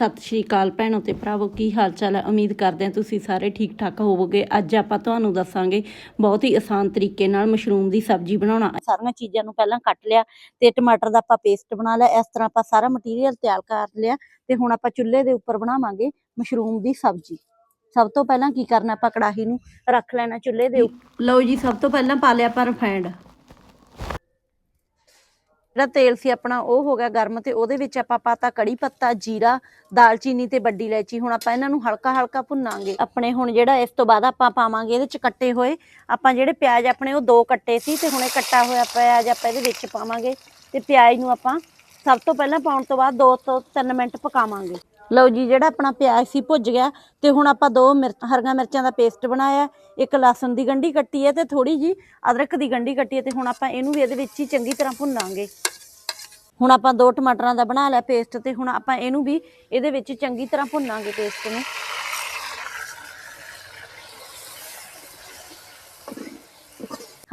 ਸਤਿ ਸ਼੍ਰੀ ਅਕਾਲ ਭੈਣੋ ਤੇ ਭਰਾਵੋ ਕੀ ਹਾਲ ਚਾਲ ਹੈ? ਉਮੀਦ ਕਰਦੇ ਹਾਂ ਤੁਸੀਂ ਸਾਰੇ ਠੀਕ ਠਾਕ ਹੋਵੋਗੇ। ਅੱਜ ਆਪਾਂ ਤੁਹਾਨੂੰ ਦੱਸਾਂਗੇ ਬਹੁਤ ਹੀ ਆਸਾਨ ਤਰੀਕੇ ਨਾਲ ਮਸ਼ਰੂਮ ਦੀ ਸਬਜ਼ੀ ਬਣਾਉਣਾ। ਸਾਰੀਆਂ ਚੀਜ਼ਾਂ ਨੂੰ ਪਹਿਲਾਂ ਕੱਟ ਲਿਆ ਤੇ ਟਮਾਟਰ ਦਾ ਆਪਾਂ ਪੇਸਟ ਬਣਾ ਲਿਆ। ਇਸ ਤਰ੍ਹਾਂ ਆਪਾਂ ਸਾਰਾ ਮਟੀਰੀਅਲ ਤਿਆਰ ਕਰ ਲਿਆ ਤੇ ਹੁਣ ਆਪਾਂ ਚੁੱਲ੍ਹੇ ਦੇ ਉੱਪਰ ਬਣਾਵਾਂਗੇ ਮਸ਼ਰੂਮ ਦੀ ਸਬਜ਼ੀ। ਸਭ ਤੋਂ ਪਹਿਲਾਂ ਕੀ ਕਰਨਾ ਆਪਾਂ ਕੜਾਹੀ ਨੂੰ ਰੱਖ ਲੈਣਾ ਚੁੱਲ੍ਹੇ ਦੇ ਉੱਪਰ। ਲਓ ਜੀ ਸਭ ਤੋਂ ਪਹਿਲਾਂ ਪਾ ਲਿਆ ਆਪਾਂ ਰਿਫਾਈਂਡ ਜਿਹੜਾ ਤੇਲ ਸੀ ਆਪਣਾ, ਉਹ ਹੋ ਗਿਆ ਗਰਮ ਤੇ ਉਹਦੇ ਵਿੱਚ ਆਪਾਂ ਪਾਤਾ ਕੜੀ ਪੱਤਾ, ਜੀਰਾ, ਦਾਲਚੀਨੀ ਤੇ ਵੱਡੀ ਇਲਾਇਚੀ। ਹੁਣ ਆਪਾਂ ਇਹਨਾਂ ਨੂੰ ਹਲਕਾ ਹਲਕਾ ਭੁੰਨਾਂਗੇ। ਆਪਣੇ ਹੁਣ ਜਿਹੜਾ ਇਸ ਤੋਂ ਬਾਅਦ ਆਪਾਂ ਪਾਵਾਂਗੇ ਇਹਦੇ ਚ ਕੱਟੇ ਹੋਏ, ਆਪਾਂ ਜਿਹੜੇ ਪਿਆਜ਼ ਆਪਣੇ ਉਹ ਦੋ ਕੱਟੇ ਸੀ ਤੇ ਹੁਣ ਇਹ ਕੱਟਾ ਹੋਇਆ ਪਿਆਜ਼ ਆਪਾਂ ਇਹਦੇ ਵਿੱਚ ਪਾਵਾਂਗੇ ਤੇ ਪਿਆਜ਼ ਨੂੰ ਆਪਾਂ ਸਭ ਤੋਂ ਪਹਿਲਾਂ ਪਾਉਣ ਤੋਂ ਬਾਅਦ 2 ਤੋਂ 3 ਮਿੰਟ ਪਕਾਵਾਂਗੇ। ਲਓ ਜੀ, ਜਿਹੜਾ ਆਪਣਾ ਪਿਆਜ਼ ਸੀ ਭੁੱਜ ਗਿਆ ਤੇ ਹੁਣ ਆਪਾਂ ਦੋ ਮਿਰਚ, ਹਰੀਆਂ ਮਿਰਚਾਂ ਦਾ ਪੇਸਟ ਬਣਾਇਆ। ਇੱਕ ਲਸਣ ਦੀ ਗੰਢੀ ਕੱਟੀ ਹੈ ਤੇ ਥੋੜੀ ਜੀ ਅਦਰਕ ਦੀ ਗੰਢੀ ਕੱਟੀ ਹੈ ਤੇ ਹੁਣ ਆਪਾਂ ਇਹਨੂੰ ਵੀ ਇਹਦੇ ਵਿੱਚ ਹੀ ਚੰਗੀ ਤਰ੍ਹਾਂ ਭੁੰਨਾਂਗੇ। ਹੁਣ ਆਪਾਂ ਦੋ ਟਮਾਟਰਾਂ ਦਾ ਬਣਾ ਲਿਆ ਪੇਸਟ ਤੇ, ਹੁਣ ਆਪਾਂ ਇਹਨੂੰ ਵੀ ਇਹਦੇ ਵਿੱਚ ਚੰਗੀ ਤਰ੍ਹਾਂ ਭੁੰਨਾਂਗੇ ਪੇਸਟ ਨੂੰ।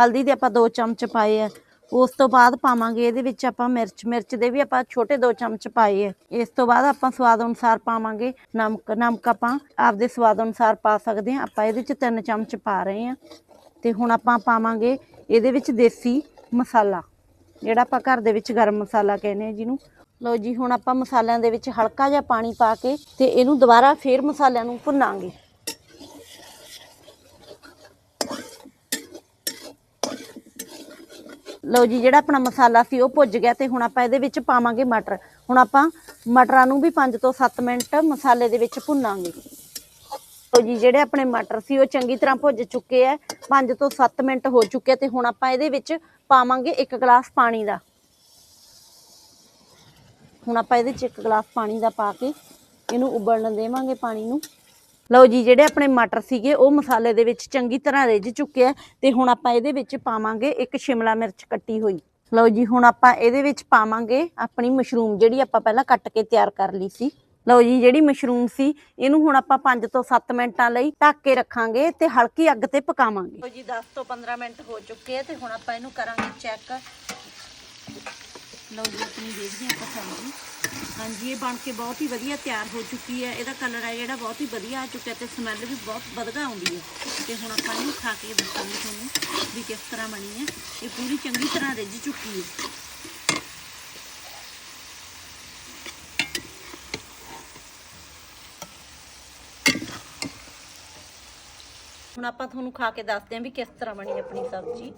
ਹਲਦੀ ਦੇ ਆਪਾਂ ਦੋ ਚਮਚ ਪਾਏ ਆ। ਉਸ ਤੋਂ ਬਾਅਦ ਪਾਵਾਂਗੇ ਇਹਦੇ ਵਿੱਚ ਆਪਾਂ ਮਿਰਚ ਮਿਰਚ ਦੇ ਵੀ ਆਪਾਂ ਛੋਟੇ ਦੋ ਚਮਚ ਪਾਏ ਆ। ਇਸ ਤੋਂ ਬਾਅਦ ਆਪਾਂ ਸਵਾਦ ਅਨੁਸਾਰ ਪਾਵਾਂਗੇ ਨਮਕ ਨਮਕ ਆਪਾਂ ਆਪਦੇ ਸਵਾਦ ਅਨੁਸਾਰ ਪਾ ਸਕਦੇ ਆ ਆਪਾਂ ਇਹਦੇ ਵਿੱਚ ਤਿੰਨ ਚਮਚ ਪਾ ਰਹੇ ਆ ਤੇ ਹੁਣ ਆਪਾਂ ਪਾਵਾਂਗੇ ਇਹਦੇ ਵਿੱਚ ਦੇਸੀ ਮਸਾਲਾ। ਜਿਹੜਾ ਆਪਾਂ ਘਰ ਦੇ ਵਿੱਚ ਗਰਮ ਮਸਾਲਾ ਕਹਿੰਦੇ ਆ ਜਿਹਨੂੰ। ਲਓ ਜੀ, ਹੁਣ ਆਪਾਂ ਮਸਾਲਿਆਂ ਦੇ ਵਿੱਚ ਹਲਕਾ ਜਿਹਾ ਪਾਣੀ ਪਾ ਕੇ ਤੇ ਇਹਨੂੰ ਦੁਬਾਰਾ ਫੇਰ ਮਸਾਲਿਆਂ ਨੂੰ ਭੁੰਨਾਂਗੇ। ਲਓ ਜੀ, ਜਿਹੜਾ ਆਪਣਾ ਮਸਾਲਾ ਸੀ ਉਹ ਭੁੱਜ ਗਿਆ ਤੇ ਹੁਣ ਆਪਾਂ ਇਹਦੇ ਵਿੱਚ ਪਾਵਾਂਗੇ ਮਟਰ। ਹੁਣ ਆਪਾਂ ਮਟਰਾਂ ਨੂੰ ਵੀ 5 ਤੋਂ 7 ਮਿੰਟ ਮਸਾਲੇ ਦੇ ਵਿੱਚ ਭੁੰਨਾਂਗੇ। ਲਓ ਜੀ, ਜਿਹੜੇ ਆਪਣੇ ਮਟਰ ਸੀ, ਉਹ ਚੰਗੀ ਤਰ੍ਹਾਂ ਭੁੱਜ ਚੁੱਕੇ ਆ। 5 ਤੋਂ 7 ਮਿੰਟ ਹੋ ਚੁੱਕੇ ਤੇ ਹੁਣ ਆਪਾਂ ਇਹਦੇ ਵਿੱਚ ਪਾਵਾਂਗੇ 1 ਗਲਾਸ ਪਾਣੀ ਦਾ। ਹੁਣ ਆਪਾਂ ਇਹਦੇ 'ਚ 1 ਗਲਾਸ ਪਾਣੀ ਦਾ ਪਾ ਕੇ ਇਹਨੂੰ ਉਬਲਣ ਦੇਵਾਂਗੇ ਪਾਣੀ ਨੂੰ। ਲਓ ਜੀ, ਜਿਹੜੇ ਆਪਣੇ ਮਟਰ ਸੀਗੇ, ਉਹ ਮਸਾਲੇ ਦੇ ਵਿੱਚ ਚੰਗੀ ਤਰ੍ਹਾਂ ਰਿੱਝ ਚੁੱਕੇ ਆ ਤੇ ਹੁਣ ਆਪਾਂ ਇਹਦੇ ਵਿੱਚ ਪਾਵਾਂਗੇ ਇੱਕ ਸ਼ਿਮਲਾ ਮਿਰਚ ਕੱਟੀ ਹੋਈ। ਲਓ ਜੀ, ਹੁਣ ਆਪਾਂ ਇਹਦੇ ਵਿੱਚ ਪਾਵਾਂਗੇ ਆਪਣੀ ਮਸ਼ਰੂਮ ਜਿਹੜੀ ਆਪਾਂ ਪਹਿਲਾਂ ਕੱਟ ਕੇ ਤਿਆਰ ਕਰ ਲਈ ਸੀ। ਲਓ ਜੀ, ਜਿਹੜੀ ਮਸ਼ਰੂਮ ਸੀ, ਇਹਨੂੰ ਹੁਣ ਆਪਾਂ 5 ਤੋਂ 7 ਮਿੰਟਾਂ ਲਈ ਢੱਕ ਕੇ ਰੱਖਾਂਗੇ ਤੇ ਹਲਕੀ ਅੱਗ ਤੇ ਪਕਾਵਾਂਗੇ। ਲਓ ਜੀ 10 ਤੋਂ 15 ਮਿੰਟ ਹੋ ਚੁੱਕੇ ਆ ਤੇ ਹੁਣ ਆਪਾਂ ਇਹਨੂੰ ਕਰਾਂਗੇ ਚੈੱਕ। ਲਓ ਜੀ, ਆਪਣੀ ਦੇਖਦੇ ਹਾਂ ਆਪਾਂ ਸਬਜ਼ੀ ਹਾਂਜੀ, ਇਹ ਬਣ ਕੇ ਬਹੁਤ ਹੀ ਵਧੀਆ ਤਿਆਰ ਹੋ ਚੁੱਕੀ ਹੈ। ਇਹਦਾ ਕਲਰ ਹੈ ਜਿਹੜਾ ਬਹੁਤ ਹੀ ਵਧੀਆ ਆ ਚੁੱਕਿਆ ਤੇ ਸਮੈਲ ਵੀ ਬਹੁਤ ਵਧੀਆ ਆਉਂਦੀ ਹੈ। ਤੇ ਹੁਣ ਆਪਾਂ ਇਹਨੂੰ ਖਾ ਕੇ ਦੱਸਾਂਗੇ ਤੁਹਾਨੂੰ ਵੀ ਕਿਸ ਤਰ੍ਹਾਂ ਬਣੀ ਹੈ। ਇਹ ਪੂਰੀ ਚੰਗੀ ਤਰ੍ਹਾਂ ਰਿੱਝ ਚੁੱਕੀ ਹੈ। ਹੁਣ ਆਪਾਂ ਤੁਹਾਨੂੰ ਖਾ ਕੇ ਦੱਸਦੇ ਹਾਂ ਵੀ ਕਿਸ ਤਰ੍ਹਾਂ ਬਣੀ ਆਪਣੀ ਸਬਜ਼ੀ।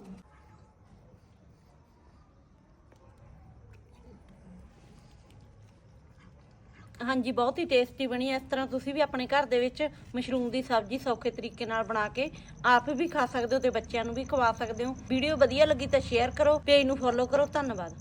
ਹਾਂਜੀ, ਬਹੁਤ ਹੀ ਟੇਸਟੀ ਬਣੀ ਇਸ ਤਰ੍ਹਾਂ ਤੁਸੀਂ ਵੀ ਆਪਣੇ ਘਰ ਦੇ ਵਿੱਚ ਮਸ਼ਰੂਮ ਦੀ ਸਬਜ਼ੀ ਸੌਖੇ ਤਰੀਕੇ ਨਾਲ ਬਣਾ ਕੇ ਆਪ ਵੀ ਖਾ ਸਕਦੇ ਹੋ ਤੇ ਬੱਚਿਆਂ ਨੂੰ ਵੀ ਖਵਾ ਸਕਦੇ ਹੋ। ਵੀਡੀਓ ਵਧੀਆ ਲੱਗੀ ਤਾਂ ਸ਼ੇਅਰ ਕਰੋ, ਪੇਜ ਨੂੰ ਫੋਲੋ ਕਰੋ। ਧੰਨਵਾਦ।